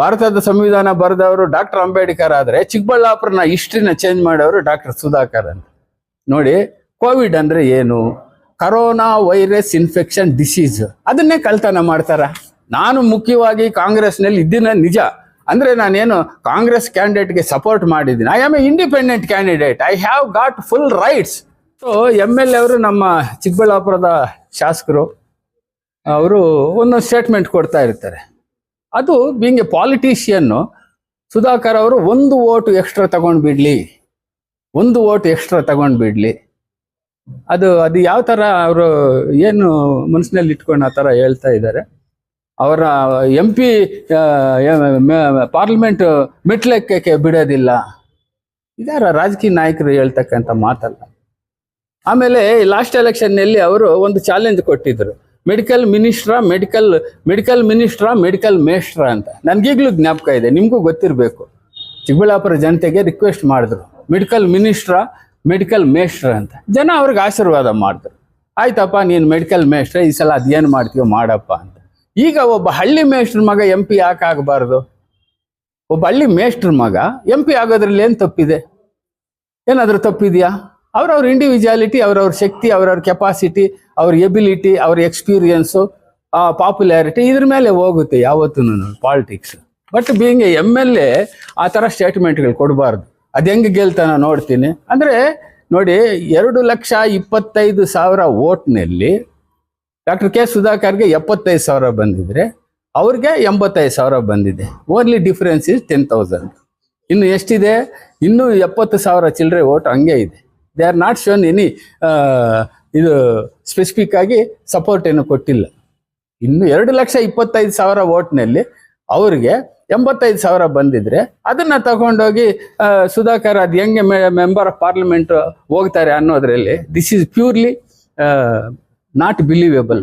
ಭಾರತದ ಸಂವಿಧಾನ ಬರೆದವರು ಡಾಕ್ಟರ್ ಅಂಬೇಡ್ಕರ್ ಆದರೆ ಚಿಕ್ಕಬಳ್ಳಾಪುರನ ಹಿಸ್ಟ್ರಿನ ಚೇಂಜ್ ಮಾಡೋರು ಡಾಕ್ಟರ್ ಸುಧಾಕರ್ ಅಂತ. ನೋಡಿ, ಕೋವಿಡ್ ಅಂದರೆ ಏನು? Corona virus infection disease. ಅದನ್ನೇ ಕಳ್ತನ ಮಾಡ್ತಾರ? ನಾನು ಮುಖ್ಯವಾಗಿ ಕಾಂಗ್ರೆಸ್ನಲ್ಲಿ ಇದ್ದಿನ ನಿಜ. ಅಂದರೆ ನಾನೇನು ಕಾಂಗ್ರೆಸ್ ಕ್ಯಾಂಡಿಡೇಟ್ಗೆ ಸಪೋರ್ಟ್ ಮಾಡಿದ್ದೀನಿ. I am a independent candidate I have got full rights so M L A ಅವರು ನಮ್ಮ ಚಿಕ್ಕಬಳ್ಳಾಪುರದ ಶಾಸಕರು, ಅವರು ಒಂದೊಂದು ಸ್ಟೇಟ್ಮೆಂಟ್ ಕೊಡ್ತಾ ಇರ್ತಾರೆ. ಅದು ಬೀಂಗ್ ಎ ಪಾಲಿಟಿಷಿಯನ್ನು ಸುಧಾಕರ್ ಅವರು ಒಂದು ಓಟು ಎಕ್ಸ್ಟ್ರಾ ತಗೊಂಡು ಬಿಡ್ಲಿ. ಒಂದು ವೋಟ್ ಎಕ್ಸ್ಟ್ರಾ ತಗೊಂಡು ಬಿಡಲಿ. ಅದು ಅದು ಯಾವ ಥರ ಅವರು ಏನು ಮನಸ್ಸಿನಲ್ಲಿ ಇಟ್ಕೊಂಡು ಆ ಥರ ಹೇಳ್ತಾ ಇದ್ದಾರೆ. ಅವರ ಎಂ ಪಿ ಪಾರ್ಲಿಮೆಂಟ್ ಮೆಟ್ಲೆಕ್ಕಕ್ಕೆ ಬಿಡೋದಿಲ್ಲ. ಇದಾರ ರಾಜಕೀಯ ನಾಯಕರು ಹೇಳ್ತಕ್ಕಂಥ ಮಾತಲ್ಲ. ಆಮೇಲೆ ಲಾಸ್ಟ್ ಎಲೆಕ್ಷನ್ನಲ್ಲಿ ಅವರು ಒಂದು ಚಾಲೆಂಜ್ ಕೊಟ್ಟಿದ್ರು. ಮೆಡಿಕಲ್ ಮಿನಿಸ್ಟ್ರಾ ಮೆಡಿಕಲ್ ಮೆಡಿಕಲ್ ಮಿನಿಸ್ಟ್ರಾ ಮೆಡಿಕಲ್ ಮೇಸ್ಟ್ರ ಅಂತ. ನನಗೀಗಲೂ ಜ್ಞಾಪಕ ಇದೆ, ನಿಮಗೂ ಗೊತ್ತಿರಬೇಕು. ಚಿಕ್ಕಬಳ್ಳಾಪುರ ಜನತೆಗೆ ರಿಕ್ವೆಸ್ಟ್ ಮಾಡಿದ್ರು. ಮೆಡಿಕಲ್ ಮಿನಿಸ್ಟ್ರಾ ಮೆಡಿಕಲ್ ಮೇಷ್ಟ್ರ ಅಂತ. ಜನ ಅವ್ರಿಗೆ ಆಶೀರ್ವಾದ ಮಾಡಿದ್ರು. ಆಯ್ತಪ್ಪ, ನೀನು ಮೆಡಿಕಲ್ ಮೇಸ್ಟ್ರ ಈ ಸಲ ಅದೇನು ಮಾಡ್ತೀಯೋ ಮಾಡಪ್ಪ ಅಂತ. ಈಗ ಒಬ್ಬ ಹಳ್ಳಿ ಮೇಷ್ಟ್ರ ಮಗ ಎಂ ಪಿ ಯಾಕೆ ಆಗಬಾರ್ದು? ಒಬ್ಬ ಹಳ್ಳಿ ಮೇಷ್ಟ್ರ ಮಗ ಎಂ ಪಿ ಆಗೋದ್ರಲ್ಲಿ ಏನು ತಪ್ಪಿದೆ? ಏನಾದರೂ ತಪ್ಪಿದೆಯಾ? ಅವ್ರವ್ರ ಇಂಡಿವಿಜುವಾಲಿಟಿ ಅವ್ರವ್ರ ಶಕ್ತಿ, ಅವರವ್ರ ಕೆಪಾಸಿಟಿ ಅವ್ರ ಎಬಿಲಿಟಿ ಅವ್ರ ಎಕ್ಸ್ಪೀರಿಯನ್ಸು ಪಾಪ್ಯುಲಾರಿಟಿ ಇದ್ರ ಮೇಲೆ ಹೋಗುತ್ತೆ ಯಾವತ್ತೂ politics but being M L A ಆ ಥರ ಸ್ಟೇಟ್ಮೆಂಟ್ಗಳು ಕೊಡಬಾರ್ದು. ಅದು ಹೆಂಗೆ ಗೆಲ್ತಾನ ನೋಡ್ತೀನಿ. ಅಂದರೆ ನೋಡಿ, ಎರಡು ಲಕ್ಷ ಇಪ್ಪತ್ತೈದು ಸಾವಿರ ಓಟ್ನಲ್ಲಿ ಡಾಕ್ಟರ್ ಕೆ ಸುಧಾಕರ್ಗೆ ಎಪ್ಪತ್ತೈದು ಸಾವಿರ ಬಂದಿದ್ರೆ, ಅವ್ರಿಗೆ ಎಂಬತ್ತೈದು ಸಾವಿರ ಬಂದಿದೆ. Only difference is ten thousand ಇನ್ನು ಎಷ್ಟಿದೆ? ಇನ್ನೂ ಎಪ್ಪತ್ತು ಸಾವಿರ ಚಿಲ್ಲರೆ ಓಟ್ ಹಂಗೆ ಇದೆ. They are not shown any ಇದು ಸ್ಪೆಸಿಫಿಕ್ ಆಗಿ ಸಪೋರ್ಟ್ ಏನು ಕೊಟ್ಟಿಲ್ಲ. ಇನ್ನು ಎರಡು ಲಕ್ಷ ಇಪ್ಪತ್ತೈದು ಸಾವಿರ ಓಟ್ನಲ್ಲಿ ಅವ್ರಿಗೆ ಎಂಬತ್ತೈದು ಸಾವಿರ ಬಂದಿದ್ರೆ ಅದನ್ನ ತಗೊಂಡೋಗಿ ಸುಧಾಕರ್ ಅದು ಹೆಂಗೆ ಮೆಂಬರ್ ಆಫ್ ಪಾರ್ಲಿಮೆಂಟ್ ಹೋಗ್ತಾರೆ ಅನ್ನೋದ್ರಲ್ಲಿ this is purely not believable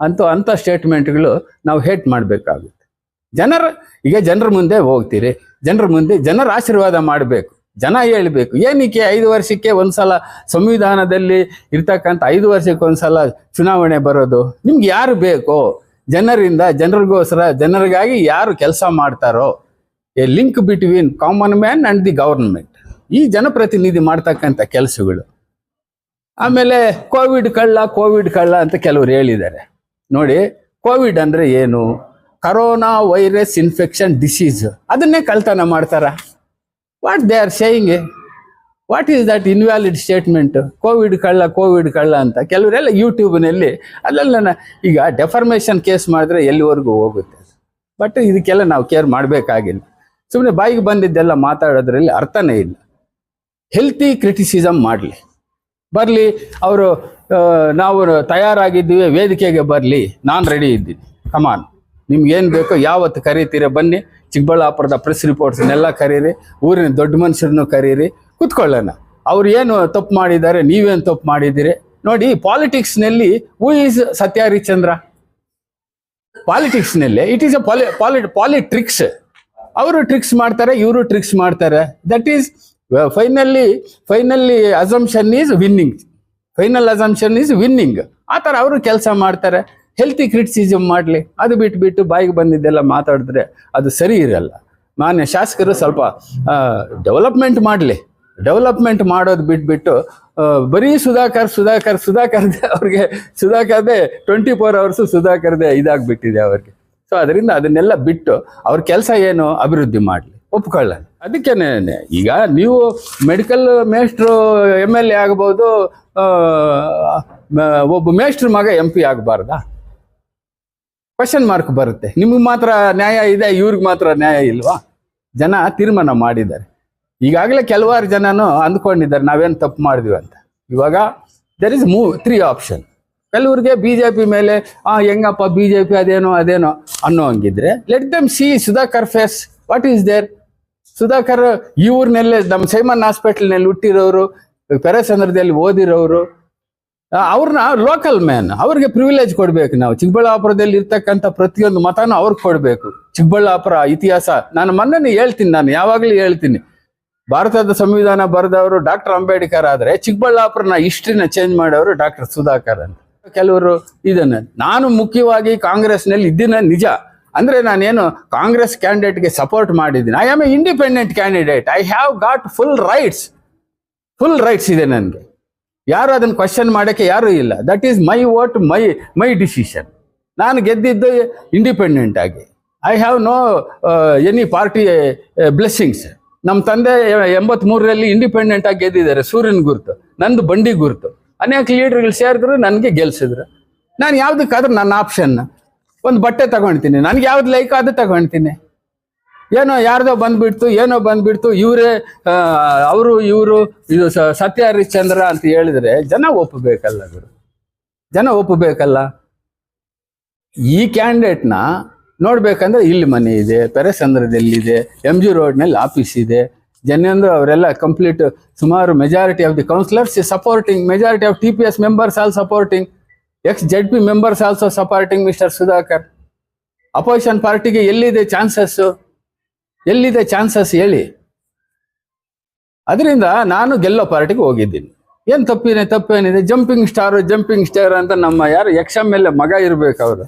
ಅಂತೂ ಅಂಥ ಸ್ಟೇಟ್ಮೆಂಟ್ಗಳು ನಾವು ಹೇಟ್ ಮಾಡಬೇಕಾಗುತ್ತೆ. ಜನರ, ಈಗ ಜನರ ಮುಂದೆ ಹೋಗ್ತೀರಿ, ಜನರ ಮುಂದೆ ಜನರ ಆಶೀರ್ವಾದ ಮಾಡಬೇಕು. ಜನ ಹೇಳ್ಬೇಕು. ಏನಕ್ಕೆ ಐದು ವರ್ಷಕ್ಕೆ ಒಂದ್ಸಲ ಸಂವಿಧಾನದಲ್ಲಿ ಇರ್ತಕ್ಕಂಥ ಐದು ವರ್ಷಕ್ಕೆ ಒಂದ್ಸಲ ಚುನಾವಣೆ ಬರೋದು? ನಿಮ್ಗೆ ಯಾರು ಬೇಕು? ಜನರಿಂದ, ಜನರಿಗೋಸ್ಕರ ಜನರಿಗಾಗಿ ಯಾರು ಕೆಲಸ ಮಾಡ್ತಾರೋ? A link between common man and the government. ಈ ಜನಪ್ರತಿನಿಧಿ ಮಾಡ್ತಕ್ಕಂಥ ಕೆಲಸಗಳು. ಆಮೇಲೆ ಕೋವಿಡ್ ಕಳ್ಳ ಕೋವಿಡ್ ಕಳ್ಳ ಅಂತ ಕೆಲವರು ಹೇಳಿದ್ದಾರೆ. ನೋಡಿ, ಕೋವಿಡ್ ಅಂದ್ರೆ ಏನು? Corona virus infection disease. ಅದನ್ನೇ ಕಳ್ತನ ಮಾಡ್ತಾರ? What they are saying what is that invalid statement Covid ಕಳ್ಳ ಕೋವಿಡ್ ಕಳ್ಳ ಅಂತ. ಕೆಲವರೆಲ್ಲ ಯೂಟ್ಯೂಬ್ನಲ್ಲಿ ಅಲ್ಲೆಲ್ಲ ನಾನು ಈಗ ಡೆಫರ್ಮೇಷನ್ ಕೇಸ್ ಮಾಡಿದ್ರೆ ಎಲ್ಲಿವರೆಗೂ ಹೋಗುತ್ತೆ ಬಟ್ ಇದಕ್ಕೆಲ್ಲ ನಾವು ಕೇರ್ ಮಾಡಬೇಕಾಗಿಲ್ಲ. ಸುಮ್ಮನೆ ಬಾಯಿಗೆ ಬಂದಿದ್ದೆಲ್ಲ ಮಾತಾಡೋದ್ರಲ್ಲಿ ಅರ್ಥನೇ ಇಲ್ಲ. ಹೆಲ್ತಿ ಕ್ರಿಟಿಸಿಸಮ್ ಮಾಡಲಿ. ಬರಲಿ, ಅವರು ನಾವು ತಯಾರಾಗಿದ್ದೀವಿ, ವೇದಿಕೆಗೆ ಬರಲಿ, ನಾನು ರೆಡಿ ಇದ್ದೀನಿ. ಕಮಾನ್ ನಿಮ್ಗೆ ಏನು ಬೇಕೋ ಯಾವತ್ತು ಕರೀತೀರ ಬನ್ನಿ. ಚಿಕ್ಕಬಳ್ಳಾಪುರದ ಪ್ರೆಸ್ ರಿಪೋರ್ಟ್ಸ್ನೆಲ್ಲ ಕರೀರಿ. ಊರಿನ ದೊಡ್ಡ ಮನುಷ್ಯರನ್ನು ಕರೀರಿ. ಕುತ್ಕೊಳ್ಳೋಣ. ಅವ್ರು ಏನು ತಪ್ಪು ಮಾಡಿದ್ದಾರೆ, ನೀವೇನು ತಪ್ಪು ಮಾಡಿದ್ದೀರಿ? ನೋಡಿ ಪಾಲಿಟಿಕ್ಸ್ನಲ್ಲಿ who is Satya Harishchandra? ಪಾಲಿಟಿಕ್ಸ್ನಲ್ಲಿ it is a poli poli politricks ಅವರು ಟ್ರಿಕ್ಸ್ ಮಾಡ್ತಾರೆ, ಇವರು ಟ್ರಿಕ್ಸ್ ಮಾಡ್ತಾರೆ. That is finally finally assumption is winning final assumption is winning ಆ ಥರ ಅವರು ಕೆಲಸ ಮಾಡ್ತಾರೆ. ಹೆಲ್ತಿ ಕ್ರಿಟಿಸಿಸಮ್ ಮಾಡಲಿ. ಅದು ಬಿಟ್ಬಿಟ್ಟು ಬಾಯಿಗೆ ಬಂದಿದ್ದೆಲ್ಲ ಮಾತಾಡಿದ್ರೆ ಅದು ಸರಿ ಇರಲ್ಲ. ಮಾನ್ಯ ಶಾಸಕರು ಸ್ವಲ್ಪ ಡೆವಲಪ್ಮೆಂಟ್ ಮಾಡಲಿ. ಡೆವಲಪ್ಮೆಂಟ್ ಮಾಡೋದು ಬಿಟ್ಬಿಟ್ಟು ಬರೀ ಸುಧಾಕರ್ ಸುಧಾಕರ್, ಸುಧಾಕರ್ದೆ ಅವ್ರಿಗೆ ಸುಧಾಕರ್ದೆ ಟ್ವೆಂಟಿ ಫೋರ್ ಅವರ್ಸು ಸುಧಾಕರ್ದೆ ಇದಾಗ್ಬಿಟ್ಟಿದೆ ಅವ್ರಿಗೆ. ಸೊ ಅದರಿಂದ ಅದನ್ನೆಲ್ಲ ಬಿಟ್ಟು ಅವ್ರ ಕೆಲಸ ಏನು ಅಭಿವೃದ್ಧಿ ಮಾಡಲಿ. ಒಪ್ಕೊಳ್ಳೋಣ ಅದಕ್ಕೇನೆ, ಈಗ ನೀವು ಮೆಡಿಕಲ್ ಮೇಸ್ಟ್ರು ಎಂ ಎಲ್ ಎ ಆಗ್ಬೋದು ಒಬ್ಬ ಮೇಸ್ಟ್ರ್ ಮಗ ಎಂ ಪಿ ಆಗಬಾರ್ದಾ? ಕ್ವಶನ್ ಮಾರ್ಕ್ ಬರುತ್ತೆ. ನಿಮಗೆ ಮಾತ್ರ ನ್ಯಾಯ ಇದೆ, ಇವ್ರಿಗೆ ಮಾತ್ರ ನ್ಯಾಯ ಇಲ್ವಾ? ಜನ ತೀರ್ಮಾನ ಮಾಡಿದ್ದಾರೆ. ಈಗಾಗಲೇ ಕೆಲವಾರು ಜನನು ಅಂದ್ಕೊಂಡಿದ್ದಾರೆ, ನಾವೇನು ತಪ್ಪು ಮಾಡಿದ್ವಿ ಅಂತ. ಇವಾಗ there is move three option ಕೆಲವ್ರಿಗೆ ಬಿ ಜೆ ಪಿ ಮೇಲೆ, ಆ, ಹೆಂಗಪ್ಪ ಬಿ ಜೆ ಪಿ ಅದೇನೋ ಅದೇನೋ ಅನ್ನೋ ಹಂಗಿದ್ರೆ let them see Sudhakar face what is there Sudhakar ಇವ್ರನ್ನೆಲ್ಲೇ ನಮ್ಮ ಸೈಮನ್ ಹಾಸ್ಪಿಟಲ್ನಲ್ಲಿ ಹುಟ್ಟಿರೋರು ಪೆರಸಂದ್ರದಲ್ಲಿ ಓದಿರೋರು ಅವ್ರನ್ನ ಲೋಕಲ್ ಮ್ಯಾನ್ ಅವ್ರಿಗೆ ಪ್ರಿವಿಲೇಜ್ ಕೊಡ್ಬೇಕು ನಾವು. ಚಿಕ್ಕಬಳ್ಳಾಪುರದಲ್ಲಿ ಇರ್ತಕ್ಕಂಥ ಪ್ರತಿಯೊಂದು ಮತನೂ ಅವ್ರಿಗೆ ಕೊಡಬೇಕು. ಚಿಕ್ಕಬಳ್ಳಾಪುರ ಇತಿಹಾಸ, ನಾನು ಮೊನ್ನೆ ಹೇಳ್ತೀನಿ ನಾನು, ಯಾವಾಗಲೂ ಹೇಳ್ತೀನಿ. ಭಾರತದ ಸಂವಿಧಾನ ಬರೆದವರು ಡಾಕ್ಟರ್ ಅಂಬೇಡ್ಕರ್ ಆದ್ರೆ ಚಿಕ್ಕಬಳ್ಳಾಪುರನ ಹಿಸ್ಟ್ರಿನ ಚೇಂಜ್ ಮಾಡೋರು ಡಾಕ್ಟರ್ ಸುಧಾಕರ್ ಅಂತ. ಕೆಲವರು ಇದನ್ನ, ನಾನು ಮುಖ್ಯವಾಗಿ ಕಾಂಗ್ರೆಸ್ನಲ್ಲಿ ಇದ್ದಿನ ನಿಜ. ಅಂದ್ರೆ ನಾನೇನು ಕಾಂಗ್ರೆಸ್ ಕ್ಯಾಂಡಿಡೇಟ್ಗೆ ಸಪೋರ್ಟ್ ಮಾಡಿದ್ದೀನಿ. I am a independent candidate I have got full rights full rights ಇದೆ ನನಗೆ. ಯಾರು ಅದನ್ನು ಕ್ವಶನ್ ಮಾಡೋಕ್ಕೆ ಯಾರೂ ಇಲ್ಲ. That is my vote my my decision ನಾನು ಗೆದ್ದಿದ್ದು ಇಂಡಿಪೆಂಡೆಂಟ್ ಆಗಿ. I have no any party blessings ನಮ್ಮ ತಂದೆ ಎಂಬತ್ಮೂರರಲ್ಲಿ ಇಂಡಿಪೆಂಡೆಂಟ್ ಆಗಿ ಗೆದ್ದಿದ್ದಾರೆ, ಸೂರ್ಯನ ಗುರುತು. ನಂದು ಬಂಡಿ ಗುರುತು. ಅನೇಕ ಲೀಡರ್ಗಳು ಸೇರಿದ್ರು, ನನಗೆ ಗೆಲ್ಸಿದ್ರು. ನಾನು ಯಾವುದಕ್ಕಾದ್ರೂ ನನ್ನ ಆಪ್ಷನ್ ಒಂದು ಬಟ್ಟೆ ತಗೊಳ್ತೀನಿ ನನಗೆ ಯಾವ್ದು ಲೈಕ್ ಅದು ತಗೊಳ್ತೀನಿ ಏನೋ ಯಾರ್ದೋ ಬಂದ್ಬಿಡ್ತು, ಏನೋ ಬಂದ್ಬಿಡ್ತು, ಇವರೇ ಅವರು, ಇವರು, ಇದು ಸತ್ಯ ಹರಿಶ್ಚಂದ್ರ ಅಂತ ಹೇಳಿದ್ರೆ ಜನ ಒಪ್ಪಬೇಕಲ್ಲ ಗುರು. ಜನ ಒಪ್ಪಬೇಕಲ್ಲ. ಈ ಕ್ಯಾಂಡಿಡೇಟ್ನ ನೋಡ್ಬೇಕಂದ್ರೆ ಇಲ್ಲಿ ಮನೆ ಇದೆ, ಪೆರೆಸಂದ್ರದಲ್ಲಿದೆ ಎಂ ಜಿ ರೋಡ್ನಲ್ಲಿ ಆಫೀಸ್ ಇದೆ. ಜನಂದ್ರ ಅವರೆಲ್ಲ ಕಂಪ್ಲೀಟ್ ಸುಮಾರು majority of the councillors supporting majority of T P S members all supporting ex Z P members also supporting mister Sudhakar opposition ಪಾರ್ಟಿಗೆ ಎಲ್ಲಿದೆ ಚಾನ್ಸಸ್ಸು ಎಲ್ಲಿದೆ ಚಾನ್ಸಸ್ ಹೇಳಿ. ಅದರಿಂದ ನಾನು ಗೆಲ್ಲೋ ಪಾರ್ಟಿಗೆ ಹೋಗಿದ್ದೀನಿ. ಏನು ತಪ್ಪಿದೆ, ತಪ್ಪೇನಿದೆ? ಜಂಪಿಂಗ್ ಸ್ಟಾರ್ ಜಂಪಿಂಗ್ ಸ್ಟಾರ್ ಅಂತ ನಮ್ಮ ಯಾರು ಯಕ್ಷ ಮೇಲೆ ಮಗ ಇರಬೇಕು ಅವರು.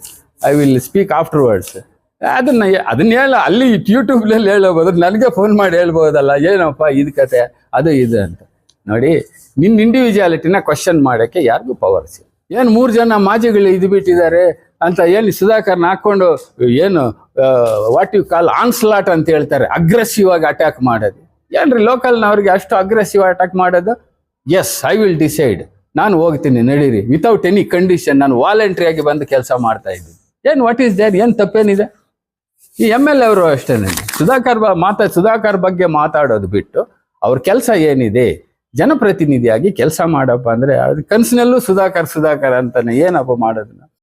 I will speak afterwards ಅದನ್ನ ಅದನ್ನ ಹೇಳ, ಅಲ್ಲಿ ಯೂಟ್ಯೂಬ್ನಲ್ಲಿ ಹೇಳಬಹುದು, ನನಗೆ ಫೋನ್ ಮಾಡಿ ಹೇಳ್ಬೋದಲ್ಲ, ಏನಪ್ಪ ಇದು ಕತೆ, ಅದು ಇದು ಅಂತ. ನೋಡಿ ನಿನ್ನ ಇಂಡಿವಿಜುವಾಲಿಟಿನ ಕ್ವಶನ್ ಮಾಡೋಕ್ಕೆ ಯಾರಿಗೂ ಪವರ್ಸ್ ಏನು ಮೂರು ಜನ ಮಾಜಿಗಳು ಇದು ಬಿಟ್ಟಿದ್ದಾರೆ ಅಂತ ಏನು ಸುಧಾಕರ್ನ ಹಾಕ್ಕೊಂಡು, ಏನು ವಾಟ್ ಯು ಕಾಲ್ ಆನ್ಸ್ಲಾಟ್ ಅಂತ ಹೇಳ್ತಾರೆ. ಅಗ್ರೆಸಿವ್ ಆಗಿ ಅಟ್ಯಾಕ್ ಮಾಡೋದು. ಏನ್ರಿ ಲೋಕಲ್ನವ್ರಿಗೆ ಅಷ್ಟು ಅಗ್ರೆಸಿವ್ ಅಟ್ಯಾಕ್ ಮಾಡೋದು? ಎಸ್ ಐ ವಿಲ್ ಡಿಸೈಡ್ ನಾನು ಹೋಗ್ತೀನಿ, ನಡೀರಿ. ವಿತೌಟ್ ಎನಿ ಕಂಡೀಷನ್ ನಾನು ವಾಲಂಟ್ರಿ ಆಗಿ ಬಂದು ಕೆಲಸ ಮಾಡ್ತಾ ಇದ್ದೀನಿ. ಏನ್ ವಾಟ್ ಈಸ್ ದೇರ್ ಏನು ತಪ್ಪೇನಿದೆ? ಈ ಎಂ ಎಲ್ ಅವರು ಅಷ್ಟೇ ಸುಧಾಕರ್ ಮಾತಾ, ಸುಧಾಕರ್ ಬಗ್ಗೆ ಮಾತಾಡೋದು ಬಿಟ್ಟು ಅವ್ರ ಕೆಲಸ ಏನಿದೆ? ಜನಪ್ರತಿನಿಧಿಯಾಗಿ ಕೆಲಸ ಮಾಡಪ್ಪ ಅಂದ್ರೆ ಕನ್ಸಿನಲ್ಲೂ ಕನಸಿನಲ್ಲೂ ಸುಧಾಕರ್ ಸುಧಾಕರ್ ಅಂತಾನೆ, ಏನಪ್ಪ ಮಾಡೋದನ್ನ?